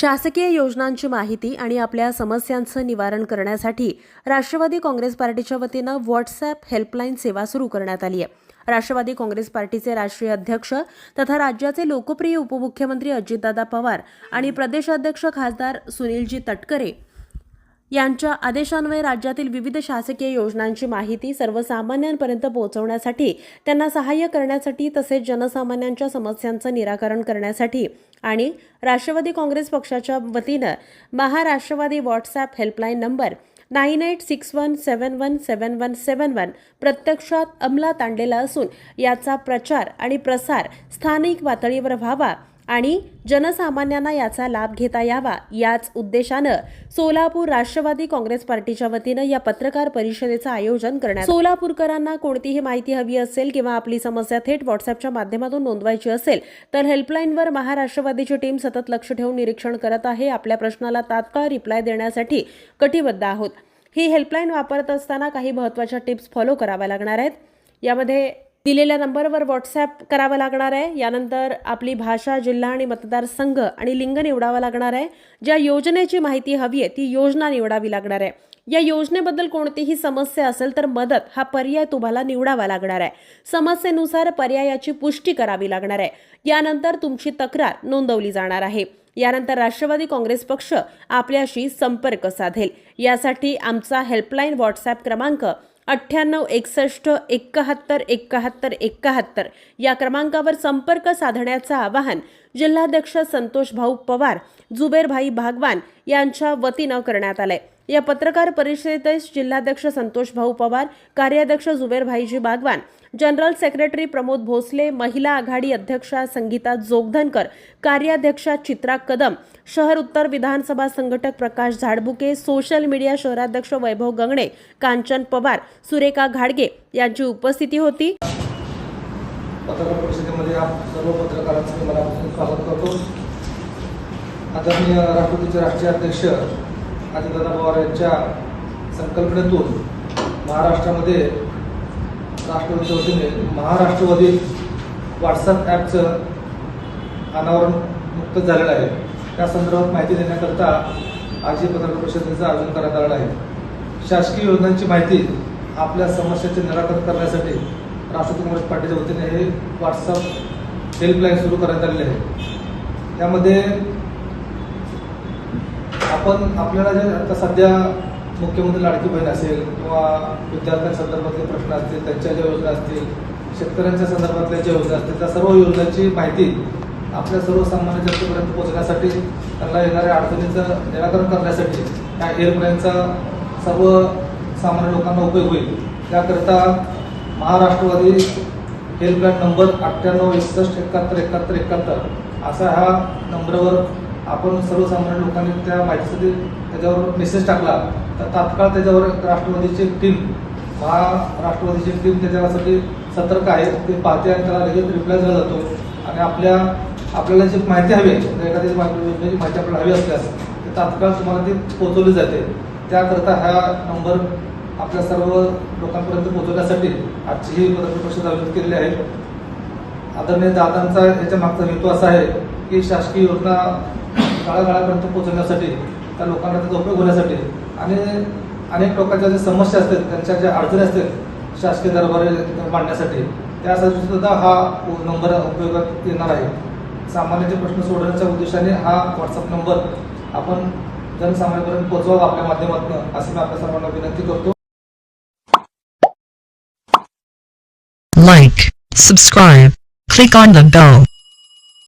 शासकीय योजनांची माहिती आणि आपल्या समस्यांचं निवारण करण्यासाठी राष्ट्रवादी काँग्रेस पार्टीच्या वतीनं व्हॉट्सॲप हेल्पलाईन सेवा सुरू करण्यात आली आहे. राष्ट्रवादी काँग्रेस पार्टीचे राष्ट्रीय अध्यक्ष तथा राज्याचे लोकप्रिय उपमुख्यमंत्री अजितदादा पवार आणि प्रदेशाध्यक्ष खासदार सुनीलजी तटकरे यांच्या आदेशान्वये राज्यातील विविध शासकीय योजनांची माहिती सर्वसामान्यांपर्यंत पोहोचवण्यासाठी त्यांना सहाय्य करण्यासाठी तसेच जनसामान्यांच्या समस्यांचं निराकरण करण्यासाठी आणि राष्ट्रवादी काँग्रेस पक्षाच्या वतीनं Maharashtrawadi WhatsApp helpline number nine eight six one seven one seven one seven one प्रत्यक्षात अंमलात आणलेला असून याचा प्रचार आणि प्रसार स्थानिक पातळीवर व्हावा आणि जनसामान्यांना याचा लाभ घेता यावा याच उद्देशानं सोलापूर राष्ट्रवादी काँग्रेस पार्टीच्या वतीनं या पत्रकार परिषदेचं आयोजन करण्यात सोलापूरकरांना कोणतीही माहिती हवी असेल किंवा आपली समस्या थेट व्हॉट्सअपच्या माध्यमातून नोंदवायची असेल तर हेल्पलाईनवर महाराष्ट्रवादीची टीम सतत लक्ष ठेवून निरीक्षण करत आहे. आपल्या प्रश्नाला तात्काळ रिप्लाय देण्यासाठी कटिबद्ध आहोत. ही हेल्पलाईन वापरत असताना काही महत्त्वाच्या टिप्स फॉलो कराव्या लागणार आहेत. यामध्ये दिलेल्या नंबरवर व्हॉट्सॲप करावं लागणार आहे. यानंतर आपली भाषा जिल्हा आणि मतदारसंघ आणि लिंग निवडावं लागणार आहे. ज्या योजनेची माहिती हवी आहे ती योजना निवडावी लागणार आहे. या योजनेबद्दल कोणतीही समस्या असेल तर मदत हा पर्याय तुम्हाला निवडावा लागणार आहे. समस्येनुसार पर्यायाची पुष्टी करावी लागणार आहे. यानंतर तुमची तक्रार नोंदवली जाणार आहे. यानंतर राष्ट्रवादी काँग्रेस पक्ष आपल्याशी संपर्क साधेल. यासाठी आमचा हेल्पलाईन व्हॉट्सॲप क्रमांक अठ्ठ्याण्णव एकसष्ट एकाहत्तर एकाहत्तर एकाहत्तर या क्रमांकावर संपर्क साधण्याचं आवाहन जिल्हाध्यक्ष संतोष भाऊ पवार जुबेरभाई भागवान यांच्या वतीनं करण्यात आलं आहे या पत्रकार परिषदेत जिल्हाध्यक्ष संतोष भाऊ पवार कार्याध्यक्ष जुबेरभाईजी बागवान जनरल सेक्रेटरी प्रमोद भोसले महिला आघाडी अध्यक्षा संगीता जोगधनकर कार्याध्यक्षा चित्रा कदम शहर उत्तर विधानसभा संघटक प्रकाश झाडबुके सोशल मीडिया शहराध्यक्ष वैभव गंगणे कांचन पवार सुरेखा घाडगे यांची उपस्थिती होती. पत्रकार परिषदेमध्ये सर्व पत्रकारांचं मला स्वागत करतो. आदरणीय राष्ट्रपतीचे राष्ट्रीय अध्यक्ष अजितदादा पवार यांच्या संकल्पनेतून महाराष्ट्रामध्ये राष्ट्रवादीच्या वतीने महाराष्ट्रवादी व्हॉट्सअप ॲपचं अनावरण नुकतंच झालेलं आहे. त्या संदर्भात माहिती देण्याकरता आज ही पत्रकार परिषदेचं आयोजन करण्यात आलेलं आहे. शासकीय योजनांची माहिती आपल्या समस्याचे निराकरण करण्यासाठी राष्ट्रवादी काँग्रेस पार्टीच्या वतीने हे व्हॉट्सअप हेल्पलाईन सुरू करण्यात आलेली आहे. यामध्ये आपण आपल्याला जे आता सध्या मुख्यमंत्री लाडकी बहीण असेल किंवा विद्यार्थ्यांसंदर्भातले प्रश्न असतील त्यांच्या ज्या योजना असतील शेतकऱ्यांच्या संदर्भातल्या ज्या योजना असतील त्या सर्व योजनांची माहिती आपल्या सर्वसामान्य जनतेपर्यंत पोहोचण्यासाठी त्यांना येणाऱ्या अडचणीचं निराकरण करण्यासाठी या हेल्पलाईनचा सर्व सामान्य लोकांना उपयोग होईल. त्याकरिता महाराष्ट्रवादी हेल्पलाईन नंबर अठ्ठ्याण्णव एकसष्ट एकाहत्तर एकाहत्तर एकाहत्तर असा ह्या नंबरवर आपण सर्वसामान्य लोकांनी त्या माहितीसाठी त्याच्यावर मेसेज टाकला. तर तात्काळ त्याच्यावर राष्ट्रवादीची टीम महाराष्ट्रवादीची टीम त्याच्यासाठी सतर्क आहे. ते पाहते आणि त्याला लगेच रिप्लाय दिला जातो. आणि आपल्या आपल्याला जी माहिती हवी आहे एखादी माहिती योजनेची म्हणजे माहिती आपल्याला हवी असल्यास ते तात्काळ तुम्हाला ती पोहोचवली जाते. त्याकरता हा नंबर आपल्या सर्व लोकांपर्यंत पोहोचवण्यासाठी आजची ही पत्रकार परिषद आयोजित केलेली आहे. आदरणीय दादांचा याच्या मागचा हेतू असा आहे की शासकीय योजना गाळागाळापर्यंत पोहोचवण्यासाठी त्या लोकांना त्याचा उपयोग होण्यासाठी आणि अनेक लोकांच्या ज्या समस्या असतात त्यांच्या ज्या अडचणी असतात शासकीय दरबारे मांडण्यासाठी त्यासाठी सुद्धा हा नंबर उपयोगात येणार आहे सामान्याचे प्रश्न सोडवण्याच्या उद्देशाने हा व्हॉट्सअप नंबर आपण जनसामान्यापर्यंत पोहोचवावा आपल्या माध्यमातून असं मी आपल्या सर्वांना विनंती करतो like, subscribe, click on the bell.